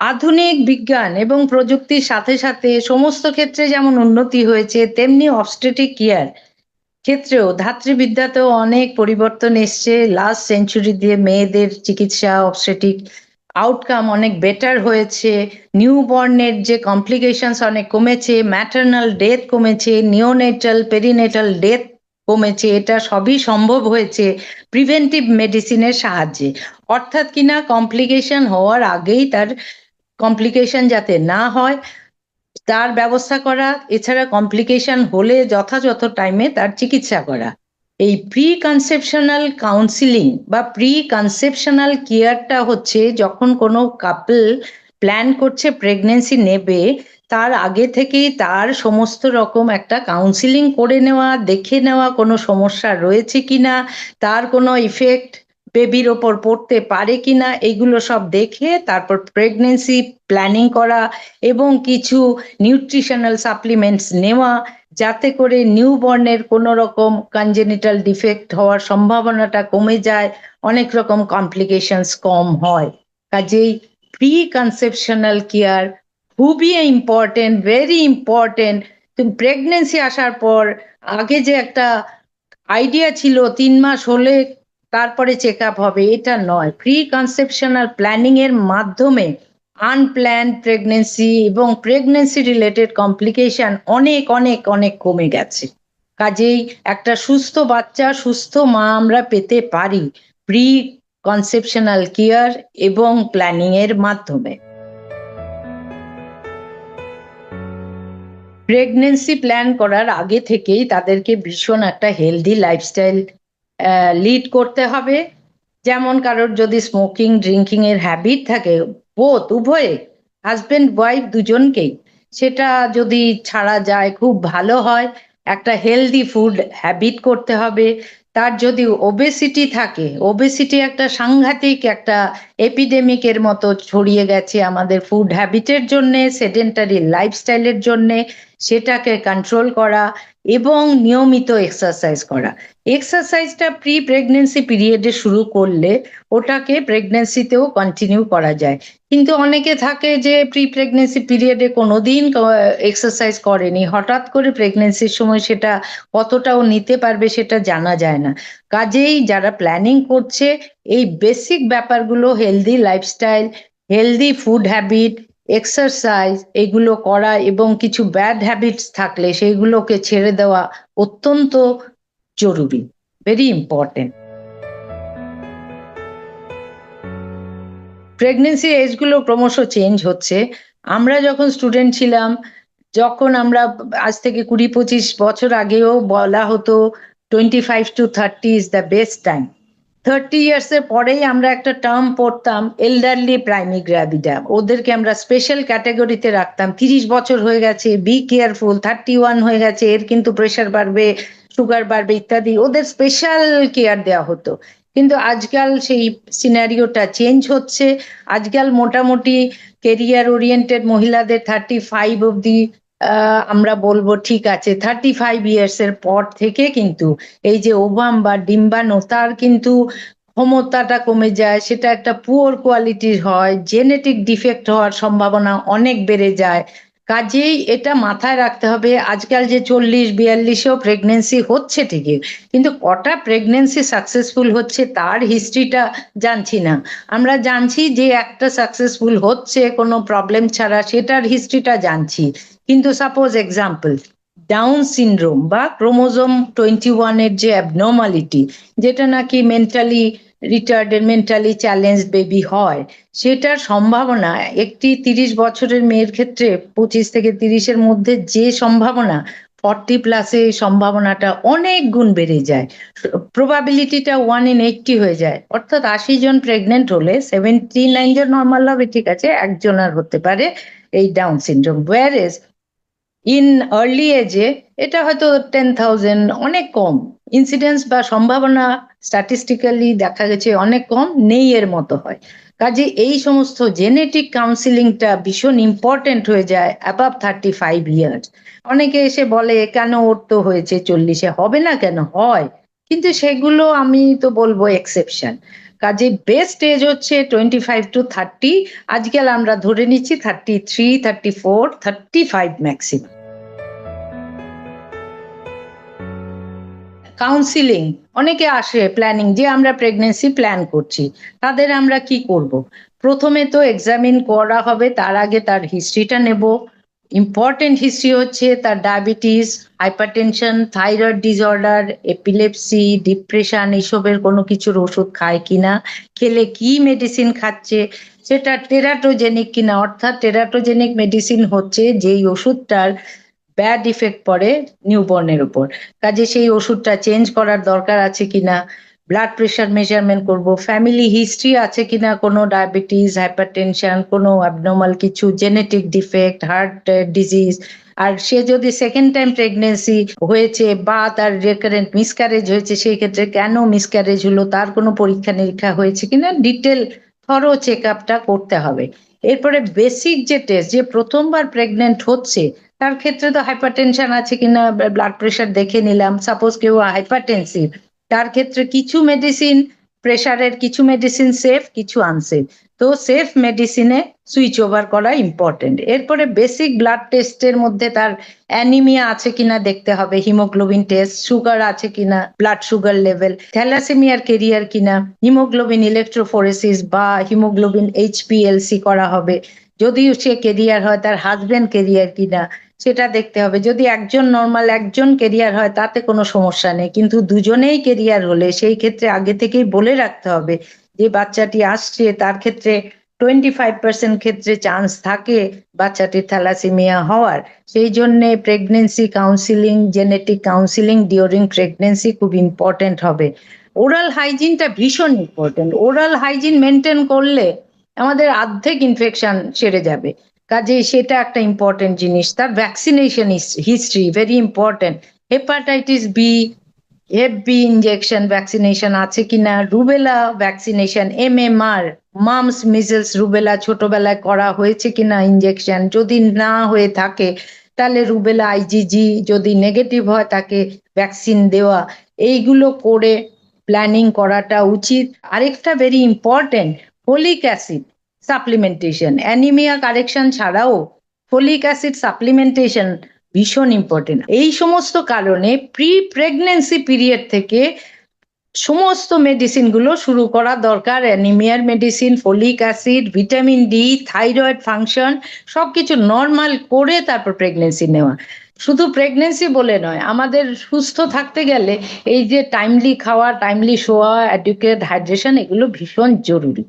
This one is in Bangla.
আধুনিক বিজ্ঞান এবং প্রযুক্তির সাথে সাথে সমস্ত ক্ষেত্রে যেমন উন্নতি হয়েছে, তেমনি অবস্টেটিক কেয়ার ক্ষেত্রেও ধাত্রীবিদ্যাতেও অনেক পরিবর্তন এসছে। লাস্ট সেঞ্চুরি দিয়ে মেয়েদের চিকিৎসা অবস্টেটিক আউটকাম অনেক বেটার হয়েছে। নিউ বর্নের যে কমপ্লিকেশনস অনেক কমেছে ম্যাটার্নাল ডেথ কমেছে নিওনেটাল পেরিনেটাল ডেথ কমেছে, এটা সবই সম্ভব হয়েছে প্রিভেন্টিভ মেডিসিনের সাহায্যে। অর্থাৎ কিনা কমপ্লিকেশন হওয়ার আগেই তার কমপ্লিকেশন যাতে না হয়, তার ব্যবস্থা করা, এছাড়া কমপ্লিকেশন হলে যথাযথ টাইমে তার চিকিৎসা করা। এই প্রি কনসেপশনাল কাউন্সিলিং বা প্রি কনসেপশনাল কেয়ারটা হচ্ছে যখন কোনো কাপল প্ল্যান করছে প্রেগনেন্সি নেবে, তার আগে থেকেই তার সমস্ত রকম একটা কাউন্সিলিং করে নেওয়া, দেখে নেওয়া কোনো সমস্যা রয়েছে কিনা, তার কোনো ইফেক্ট বেবির ওপর পড়তে পারে কিনা এগুলো সব দেখে তারপর প্রেগনেন্সি প্ল্যানিং করা এবং কিছু নিউট্রিশনাল সাপ্লিমেন্টস নেওয়া যাতে করে নিউ বর্নের কোনো রকম কনজেনিটাল ডিফেক্ট হওয়ার সম্ভাবনাটা কমে যায়, অনেক রকম কমপ্লিকেশনস কম হয়। কাজেই প্রি কনসেপশনাল কেয়ার খুবই ইম্পর্টেন্ট ভেরি ইম্পর্টেন্ট প্রেগনেন্সি আসার পর আগে যে একটা আইডিয়া ছিল, তিন মাস হলে তারপরে চেক আপ হবে, এটা নয়। প্রি কনসেপশনাল প্ল্যানিং এর মাধ্যমে আনপ্ল্যান প্রেগনেন্সি এবং প্রেগনেন্সি রিলেটেড কমপ্লিকেশন অনেক অনেক অনেক কমে গেছে। কাজেই একটা সুস্থ বাচ্চা, সুস্থ মা আমরা পেতে পারি প্রি কনসেপশনাল কেয়ার এবং প্ল্যানিং এর মাধ্যমে। প্রেগনেন্সি প্ল্যান করার আগে থেকেই তাদেরকে ভীষণ একটা হেলদি লাইফস্টাইল লিড করতে হবে। যেমন কারোর যদি স্মোকিং ড্রিঙ্কিং এর হ্যাবিট থাকে বোথ উভয়ে হাজবেন্ড ওয়াইফ দুজনকেই, সেটা যদি ছাড়া যায়, খুব ভালো হয়। একটা হেলদি ফুড হ্যাবিট করতে হবে। তার যদি ওবেসিটি থাকে ওবেসিটি একটা সাংঘাতিক একটা এপিডেমিকের মতো ছড়িয়ে গেছে আমাদের ফুড হ্যাবিটের জন্যে সেডেন্টারি লাইফস্টাইলের জন্যে। সেটাকে কন্ট্রোল করা এবং নিয়মিত এক্সারসাইজ করা। এক্সারসাইজটা প্রি প্রেগনেন্সি পিরিয়ডে শুরু করলে ওটাকে প্রেগনেন্সিতেও কন্টিনিউ করা যায়। কিন্তু অনেকে থাকে যে প্রি প্রেগনেন্সি পিরিয়ডে কোনো দিন এক্সারসাইজ করেনি। হঠাৎ করে প্রেগনেন্সির সময় সেটা কতটাও নিতে পারবে সেটা জানা যায় না। কাজেই যারা প্ল্যানিং করছে, এই বেসিক ব্যাপারগুলো healthy lifestyle healthy food habit exercise এগুলো করা এবং কিছু ব্যাড হ্যাবিটস থাকলে সেইগুলোকে ছেড়ে দেওয়া অত্যন্ত জরুরি ভেরি ইম্পর্টেন্ট প্রেগনেন্সি এজগুলো ক্রমশ চেঞ্জ হচ্ছে। আমরা যখন স্টুডেন্ট ছিলাম, যখন আমরা আজ থেকে কুড়ি পঁচিশ বছর আগেও বলা হতো twenty five to thirty is the best time thirty years এর পরেই আমরা একটা টার্ম পড়তাম এল্ডারলি প্রাইমি গ্র্যাভিডা ওদেরকে আমরা স্পেশাল ক্যাটাগরিতে রাখতাম। তিরিশ বছর হয়ে গেছে বি কেয়ারফুল থার্টি ওয়ান হয়ে গেছে, এর কিন্তু প্রেশার বাড়বে সুগার বাড়বে ইত্যাদি। ওদের স্পেশাল কেয়ার দেওয়া হতো। কিন্তু আজকাল সেই সিনারিওটা চেঞ্জ হচ্ছে। আজকাল মোটামুটি কেরিয়ার ওরিয়েন্টেড মহিলাদের থার্টি ফাইভ অব্দি আমরা বলব ঠিক আছে থার্টি ফাইভ ইয়ার্স এর পর থেকে কিন্তু এই যে ওভাম বা ডিম্বাণু তার কিন্তু ক্ষমতাটা কমে যায়, সেটা একটা পুয়ার কোয়ালিটির হয় জেনেটিক ডিফেক্ট হওয়ার সম্ভাবনা অনেক বেড়ে যায়। কাজেই এটা মাথায় রাখতে হবে, আজকাল যে চল্লিশ, বিয়াল্লিশেও প্রেগনেন্সি হচ্ছে ঠিকই, কিন্তু কটা প্রেগনেন্সি সাকসেসফুল হচ্ছে তার হিস্ট্রিটা জানছি না। আমরা জানছি যে একটা সাকসেসফুল হচ্ছে, কোনো প্রবলেম ছাড়া সেটার হিস্ট্রিটা জানছি। কিন্তু সাপোজ এক্সাম্পল ডাউন সিনড্রোম বা ক্রোমোজোম টোয়েন্টি ওয়ানের যে অ্যাবনর্মালিটি যেটা নাকি mentally retarded mentally challenge baby হয়, সেটার সম্ভাবনা একটি তিরিশ বছরের মেয়ের ক্ষেত্রে পঁচিশ থেকে তিরিশের মধ্যে যে সম্ভাবনা ফর্টি প্লাসে সম্ভাবনাটা অনেক গুণ বেড়ে যায়। প্রবাবিলিটিটা ওয়ান ইন এইটটি হয়ে যায়। অর্থাৎ আশি জন প্রেগনেন্ট হলে সেভেন্টি নাইন জন নর্মাল হবে, ঠিক আছে, একজন আর হতে পারে এই Down syndrome whereas in early এজে এটা হয়তো টেন থাউজেন্ড অনেক কম। ইনসিডেন্স বা সম্ভাবনা স্ট্যাটিস্টিক্যালি দেখা গেছে অনেক কম, নেই এর মতো হয়। কাজে এই সমস্ত জেনেটিক কাউন্সিলিংটা ভীষণ ইম্পর্টেন্ট হয়ে যায় অ্যাবাভ থার্টি ফাইভ ইয়ার্স অনেকে এসে বলে, কেন ওর তো হয়েছে চল্লিশে? হবে না কেন? হয়। কিন্তু সেগুলো আমি তো বলব এক্সেপশন কাজে বেস্ট এজ হচ্ছে টোয়েন্টি ফাইভ টু থার্টি আজকাল আমরা ধরে নিচ্ছি thirty three thirty four thirty five maximum counselling অনেকে আসে প্ল্যানিং যে আমরা প্রেগনেন্সি প্ল্যান করছি, তাদের আমরা কি করব? প্রথমে তো এক্সামিন করা হবে, তার আগে তার হিস্ট্রিটা নেব। ইম্পর্টেন্ট হিস্ট্রি হচ্ছে তার diabetes hypertension thyroid disorder epilepsy depression এসবের কোনো কিছুর ওষুধ খায় কিনা, খেলে কি মেডিসিন খাচ্ছে, সেটা টেরাটোজেনিক কিনা, অর্থাৎ টেরাটোজেনিক মেডিসিন হচ্ছে যেই ওষুধটার ব্যাড ইফেক্ট পড়ে নিউবর্নের উপর। কাজে সেই ওষুধটা চেঞ্জ করার দরকার আছে কিনা ব্লাড প্রেশার মেজারমেন্ট করব ফ্যামিলি হিস্ট্রি আছে কিনা, কোনো ডায়াবেটিস হাইপারটেনশন কোনো অ্যাবনর্মাল কিছু জেনেটিক ডিফেক্ট হার্ট ডিজিজ আর সে যদি সেকেন্ড টাইম প্রেগনেন্সি হয়েছে বা তার রেকারেন্ট মিসক্যারেজ হয়েছে, সেই ক্ষেত্রে কেন মিসক্যারেজ হলো, তার কোনো পরীক্ষা নিরীক্ষা হয়েছে কিনা ডিটেল থরো চেক আপটা করতে হবে। এরপরে বেসিক যে টেস্ট যে প্রথমবার প্রেগনেন্ট হচ্ছে, তার ক্ষেত্রে তো হাইপারটেনশন আছে কিনা ব্লাড প্রেশার দেখে নিলাম সাপোজ কেউ হাইপারটেনসিভ তার ক্ষেত্রে কিছু মেডিসিন প্রেশারের কিছু মেডিসিন সেফ কিছু আনসেফ তো সেফ মেডিসিনে সুইচ ওভার করা ইম্পর্টেন্ট এরপরে বেসিক ব্লাড টেস্টের মধ্যে তার অ্যানিমিয়া আছে কিনা দেখতে হবে হিমোগ্লোবিন টেস্ট সুগার আছে কিনা ব্লাড সুগার লেভেল থ্যালাসেমিয়ার কেরিয়ার কিনা হিমোগ্লোবিন ইলেকট্রোফোরেসিস বা হিমোগ্লোবিন এইচপিএলসি করা হবে। যদি সে কেরিয়ার হয়, তার হাজবেন্ড কেরিয়ার কিনা সেটা দেখতে হবে। যদি একজন নর্মাল একজন কেরিয়ার হয়, তাতে কোনো সমস্যা নেই। কিন্তু দুজনেই কেরিয়ার হলে সেই ক্ষেত্রে আগে থেকেই বলে রাখতে হবে যে বাচ্চাটি আসছে, তার ক্ষেত্রে টোয়েন্টি ফাইভ পার্সেন্ট ক্ষেত্রে চান্স থাকে বাচ্চাটির থ্যালাসিমিয়া হওয়ার। সেই জন্য pregnancy counselling genetic counselling during pregnancy খুব ইম্পর্টেন্ট হবে। ওরাল হাইজিনটা ভীষণ ইম্পর্টেন্ট ওরাল হাইজিন মেনটেন করলে আমাদের আর্ধেক ইনফেকশন সেরে যাবে। কাজে সেটা একটা ইম্পর্টেন্ট জিনিস। তার vaccination history very important hepatitis B hep B injection vaccination আছে কিনা rubella vaccination M M R mumps measles rubella ছোটবেলায় করা হয়েছে কিনা ইঞ্জেকশন যদি না হয়ে থাকে, তাহলে রুবেলা আইজিজি যদি নেগেটিভ হয়, তাকে ভ্যাকসিন দেওয়া। এইগুলো করে প্ল্যানিং করাটা উচিত। আরেকটা very important folic acid supplementation anaemia correction ছাড়াও ফোলিক অ্যাসিড সাপ্লিমেন্টেশন ভীষণ ইম্পর্টেন্ট এই সমস্ত কারণে প্রি প্রেগনেন্সি পিরিয়ড থেকে সমস্ত মেডিসিনগুলো শুরু করা দরকার। অ্যানিমিয়ার medicine folic acid vitamin D thyroid function সব কিছু নর্মাল করে তারপর প্রেগনেন্সি নেওয়া। শুধু প্রেগনেন্সি বলে নয়, আমাদের সুস্থ থাকতে গেলে এই যে টাইমলি খাওয়া টাইমলি শোয়া অ্যাডুকেট হাইড্রেশন এগুলো ভীষণ জরুরি।